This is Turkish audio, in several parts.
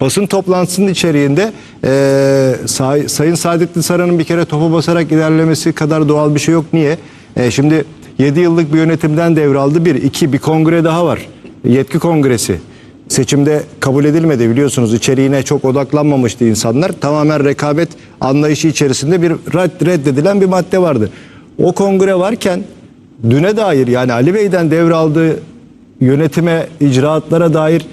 Basın toplantısının içeriğinde e, Say- Sayın Saadettin Saran'ın bir kere topa basarak ilerlemesi kadar doğal bir şey yok. Niye? E, şimdi 7 yıllık bir yönetimden devraldı. Bir, iki, bir kongre daha var. Yetki kongresi. Seçimde kabul edilmedi biliyorsunuz. İçeriğine çok odaklanmamıştı insanlar. Tamamen rekabet anlayışı içerisinde bir red- reddedilen bir madde vardı. O kongre varken düne dair yani Ali Bey'den devraldığı yönetime, icraatlara dair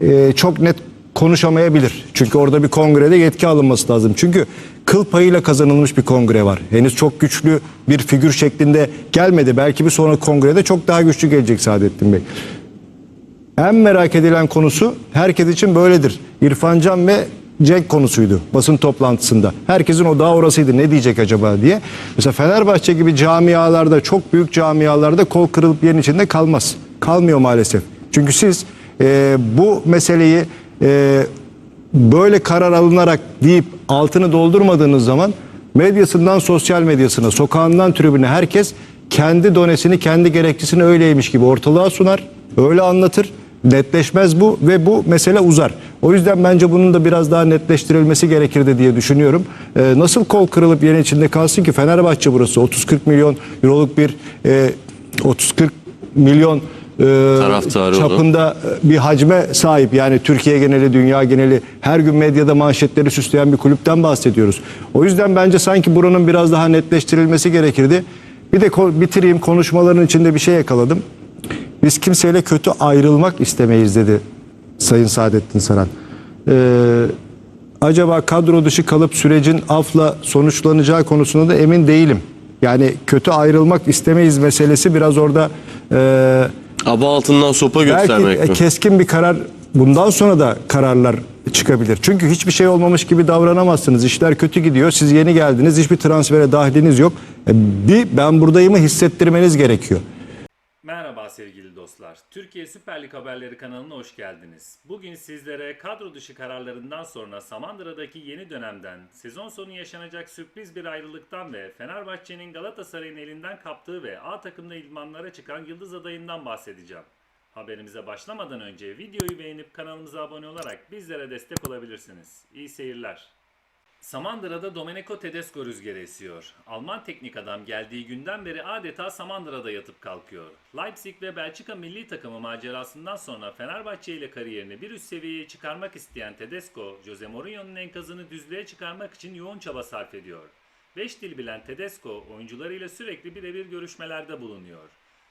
e, çok net konuşamayabilir. Çünkü orada bir kongrede yetki alınması lazım. Çünkü kıl payıyla kazanılmış bir kongre var. Henüz çok güçlü bir figür şeklinde gelmedi. Belki bir sonraki kongrede çok daha güçlü gelecek Saadettin Bey. En merak edilen konusu herkes için böyledir. İrfan Can ve Cenk konusuydu basın toplantısında. Herkesin odağı orasıydı ne diyecek acaba diye. Mesela Fenerbahçe gibi camialarda çok büyük camialarda kol kırılıp yerin içinde kalmaz. Kalmıyor maalesef. Çünkü siz e, bu meseleyi e, böyle karar alınarak deyip altını doldurmadığınız zaman medyasından sosyal medyasına, sokağından tribüne herkes kendi donesini, kendi gerekçesini öyleymiş gibi ortalığa sunar. Öyle anlatır. Netleşmez bu ve bu mesele uzar. O yüzden bence bunun da biraz daha netleştirilmesi gerekirdi diye düşünüyorum. Ee, nasıl kol kırılıp yerin içinde kalsın ki Fenerbahçe burası 30-40 milyon euroluk bir e, 30-40 milyon Taraftarı olan. çapında bir hacme sahip. Yani Türkiye geneli, dünya geneli her gün medyada manşetleri süsleyen bir kulüpten bahsediyoruz. O yüzden bence sanki buranın biraz daha netleştirilmesi gerekirdi. Bir de ko- bitireyim konuşmaların içinde bir şey yakaladım. Biz kimseyle kötü ayrılmak istemeyiz dedi Sayın Saadettin Saran. Ee, acaba kadro dışı kalıp sürecin afla sonuçlanacağı konusunda da emin değilim. Yani kötü ayrılmak istemeyiz meselesi biraz orada e, Aba altından sopa belki göstermek e, mi? keskin bir karar bundan sonra da kararlar çıkabilir. Çünkü hiçbir şey olmamış gibi davranamazsınız. İşler kötü gidiyor. Siz yeni geldiniz. Hiçbir transfere dahiliniz yok. E, Bir ben buradayımı hissettirmeniz gerekiyor. Merhaba sevgili dostlar. Türkiye Süper Lig Haberleri kanalına hoş geldiniz. Bugün sizlere kadro dışı kararlarından sonra Samandıra'daki yeni dönemden, sezon sonu yaşanacak sürpriz bir ayrılıktan ve Fenerbahçe'nin Galatasaray'ın elinden kaptığı ve A takımda idmanlara çıkan Yıldız adayından bahsedeceğim. Haberimize başlamadan önce videoyu beğenip kanalımıza abone olarak bizlere destek olabilirsiniz. İyi seyirler. Samandıra'da Domenico Tedesco rüzgarı esiyor. Alman teknik adam geldiği günden beri adeta Samandıra'da yatıp kalkıyor. Leipzig ve Belçika milli takımı macerasından sonra Fenerbahçe ile kariyerini bir üst seviyeye çıkarmak isteyen Tedesco, Jose Mourinho'nun enkazını düzlüğe çıkarmak için yoğun çaba sarf ediyor. Beş dil bilen Tedesco, oyuncularıyla sürekli birebir görüşmelerde bulunuyor.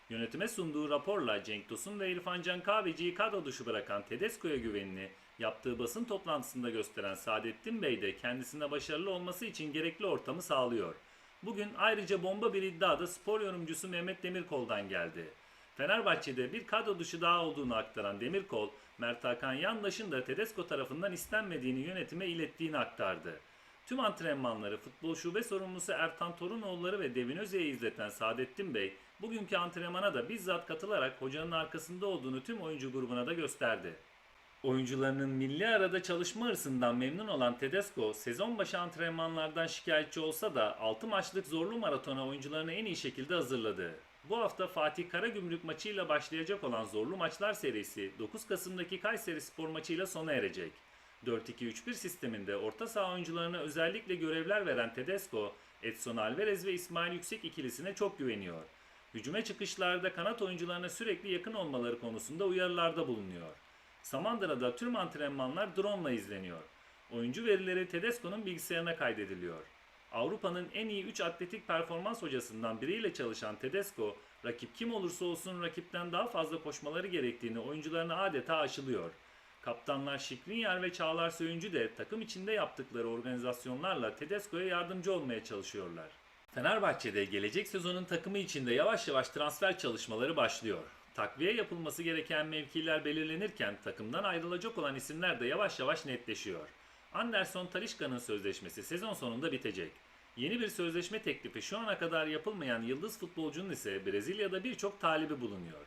Yönetime sunduğu raporla Cenk Tosun ve İrfan Can Kahveci'yi kadro dışı bırakan Tedesco'ya güvenini yaptığı basın toplantısında gösteren Saadettin Bey de kendisine başarılı olması için gerekli ortamı sağlıyor. Bugün ayrıca bomba bir iddia da spor yorumcusu Mehmet Demirkol'dan geldi. Fenerbahçe'de bir kadro dışı daha olduğunu aktaran Demirkol, Mert Hakan Yandaş'ın da Tedesco tarafından istenmediğini yönetime ilettiğini aktardı. Tüm antrenmanları futbol şube sorumlusu Ertan Torunoğulları ve Devin Özye'ye izleten Saadettin Bey, bugünkü antrenmana da bizzat katılarak hocanın arkasında olduğunu tüm oyuncu grubuna da gösterdi. Oyuncularının milli arada çalışma hırsından memnun olan Tedesco, sezon başı antrenmanlardan şikayetçi olsa da 6 maçlık zorlu maratona oyuncularını en iyi şekilde hazırladı. Bu hafta Fatih Karagümrük maçıyla başlayacak olan zorlu maçlar serisi 9 Kasım'daki Kayseri Spor maçıyla sona erecek. 4-2-3-1 sisteminde orta saha oyuncularına özellikle görevler veren Tedesco, Edson Alvarez ve İsmail Yüksek ikilisine çok güveniyor. Hücuma çıkışlarda kanat oyuncularına sürekli yakın olmaları konusunda uyarılarda bulunuyor. Samandıra'da tüm antrenmanlar drone ile izleniyor. Oyuncu verileri Tedesco'nun bilgisayarına kaydediliyor. Avrupa'nın en iyi 3 atletik performans hocasından biriyle çalışan Tedesco, rakip kim olursa olsun rakipten daha fazla koşmaları gerektiğini oyuncularına adeta aşılıyor. Kaptanlar Şikrinyar ve Çağlar Söyüncü de takım içinde yaptıkları organizasyonlarla Tedesco'ya yardımcı olmaya çalışıyorlar. Fenerbahçe'de gelecek sezonun takımı içinde yavaş yavaş transfer çalışmaları başlıyor. Takviye yapılması gereken mevkiler belirlenirken takımdan ayrılacak olan isimler de yavaş yavaş netleşiyor. Anderson Talişka'nın sözleşmesi sezon sonunda bitecek. Yeni bir sözleşme teklifi şu ana kadar yapılmayan yıldız futbolcunun ise Brezilya'da birçok talibi bulunuyor.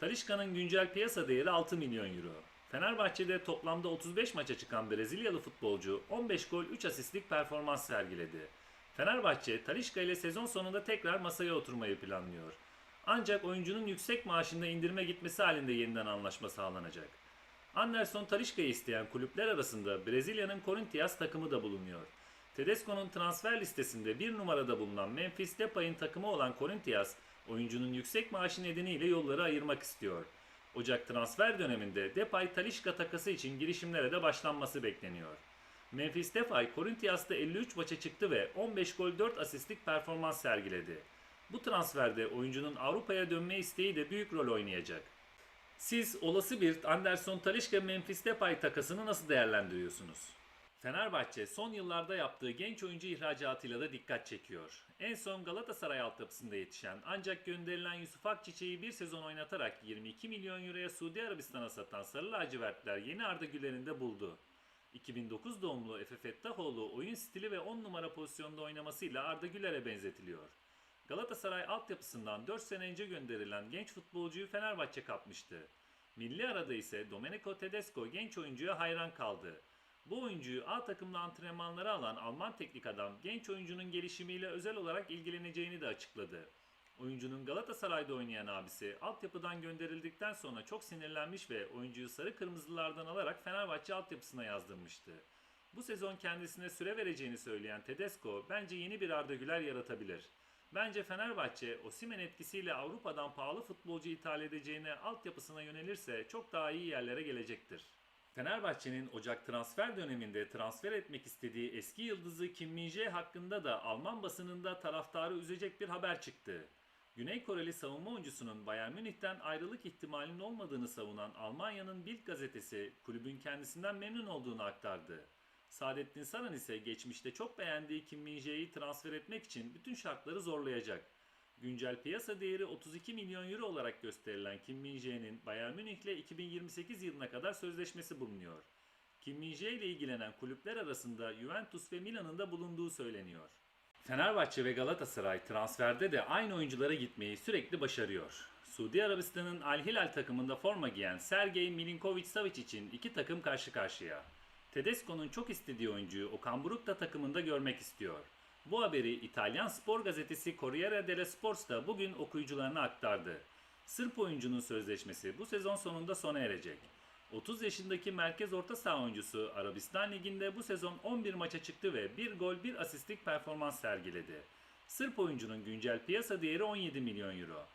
Talişka'nın güncel piyasa değeri 6 milyon euro. Fenerbahçe'de toplamda 35 maça çıkan Brezilyalı futbolcu 15 gol 3 asistlik performans sergiledi. Fenerbahçe, Talişka ile sezon sonunda tekrar masaya oturmayı planlıyor. Ancak oyuncunun yüksek maaşında indirme gitmesi halinde yeniden anlaşma sağlanacak. Anderson Talisca'yı isteyen kulüpler arasında Brezilya'nın Corinthians takımı da bulunuyor. Tedesco'nun transfer listesinde bir numarada bulunan Memphis Depay'ın takımı olan Corinthians, oyuncunun yüksek maaşı nedeniyle yolları ayırmak istiyor. Ocak transfer döneminde Depay Talisca takası için girişimlere de başlanması bekleniyor. Memphis Depay Corinthians'ta 53 maça çıktı ve 15 gol 4 asistlik performans sergiledi. Bu transferde oyuncunun Avrupa'ya dönme isteği de büyük rol oynayacak. Siz olası bir Anderson Talisca Memphis Depay takasını nasıl değerlendiriyorsunuz? Fenerbahçe son yıllarda yaptığı genç oyuncu ihracatıyla da dikkat çekiyor. En son Galatasaray altyapısında yetişen ancak gönderilen Yusuf Akçiçek'i bir sezon oynatarak 22 milyon euroya Suudi Arabistan'a satan Sarı Lacivertler yeni Arda Güler'in de buldu. 2009 doğumlu Efe Fettahoğlu oyun stili ve 10 numara pozisyonda oynamasıyla Arda Güler'e benzetiliyor. Galatasaray altyapısından 4 sene önce gönderilen genç futbolcuyu Fenerbahçe kapmıştı. Milli arada ise Domenico Tedesco genç oyuncuya hayran kaldı. Bu oyuncuyu A takımda antrenmanlara alan Alman teknik adam genç oyuncunun gelişimiyle özel olarak ilgileneceğini de açıkladı. Oyuncunun Galatasaray'da oynayan abisi altyapıdan gönderildikten sonra çok sinirlenmiş ve oyuncuyu sarı kırmızılardan alarak Fenerbahçe altyapısına yazdırmıştı. Bu sezon kendisine süre vereceğini söyleyen Tedesco bence yeni bir Arda Güler yaratabilir. Bence Fenerbahçe Osimhen etkisiyle Avrupa'dan pahalı futbolcu ithal edeceğine altyapısına yönelirse çok daha iyi yerlere gelecektir. Fenerbahçe'nin Ocak transfer döneminde transfer etmek istediği eski yıldızı Kim Min-jae hakkında da Alman basınında taraftarı üzecek bir haber çıktı. Güney Koreli savunma oyuncusunun Bayern Münih'ten ayrılık ihtimalinin olmadığını savunan Almanya'nın Bild gazetesi kulübün kendisinden memnun olduğunu aktardı. Saadettin Saran ise geçmişte çok beğendiği Kim Min-jae'yi transfer etmek için bütün şartları zorlayacak. Güncel piyasa değeri 32 milyon euro olarak gösterilen Kim Min-jae'nin Bayern Münih ile 2028 yılına kadar sözleşmesi bulunuyor. Kim Min-jae ile ilgilenen kulüpler arasında Juventus ve Milan'ın da bulunduğu söyleniyor. Fenerbahçe ve Galatasaray transferde de aynı oyunculara gitmeyi sürekli başarıyor. Suudi Arabistan'ın Al Hilal takımında forma giyen Sergey Milinkovic-Savic için iki takım karşı karşıya. Tedesco'nun çok istediği oyuncuyu Okan Buruk da takımında görmek istiyor. Bu haberi İtalyan spor gazetesi Corriere dello Sport da bugün okuyucularına aktardı. Sırp oyuncunun sözleşmesi bu sezon sonunda sona erecek. 30 yaşındaki merkez orta saha oyuncusu Arabistan Ligi'nde bu sezon 11 maça çıktı ve 1 gol 1 asistlik performans sergiledi. Sırp oyuncunun güncel piyasa değeri 17 milyon euro.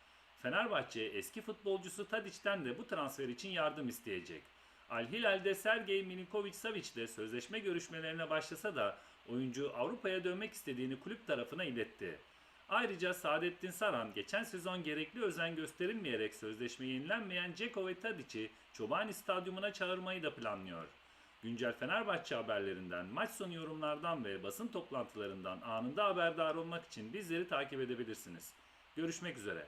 Fenerbahçe eski futbolcusu Tadic'ten de bu transfer için yardım isteyecek. Al Hilal'de Sergey Milinkovic-Savic ile sözleşme görüşmelerine başlasa da oyuncu Avrupa'ya dönmek istediğini kulüp tarafına iletti. Ayrıca Saadettin Saran geçen sezon gerekli özen gösterilmeyerek sözleşme yenilenmeyen Ceko ve Tadic'i Çobani Stadyumuna çağırmayı da planlıyor. Güncel Fenerbahçe haberlerinden, maç sonu yorumlardan ve basın toplantılarından anında haberdar olmak için bizleri takip edebilirsiniz. Görüşmek üzere.